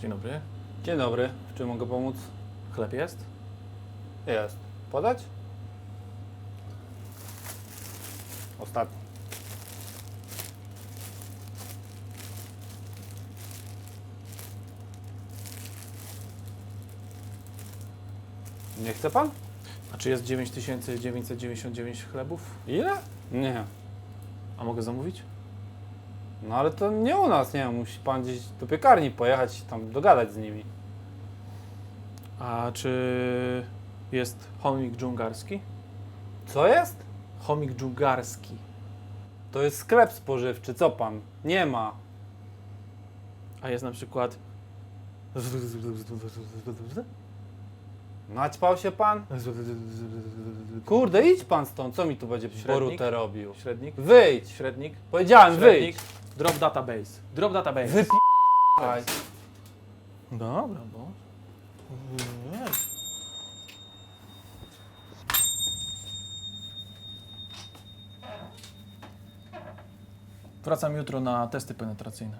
Dzień dobry. Dzień dobry, w czym mogę pomóc? Chleb jest? Jest. Podać? Ostatni. Nie chce pan? A czy jest 9999 chlebów? Ile? Nie. A mogę zamówić? No ale to nie u nas, nie. Musi pan gdzieś do piekarni pojechać i tam dogadać z nimi. A czy jest chomik dżungarski? Co jest? Chomik dżungarski. To jest sklep spożywczy, co pan? Nie ma. A jest na przykład... Naćpał się pan? Kurde, idź pan stąd, co mi tu będzie Średnik? borutę robił? Średnik? Wyjdź! Średnik? Powiedziałem, Średnik? wyjdź! Drop database. Drop database. Wypi... Dobra, bo... Wracam jutro na testy penetracyjne.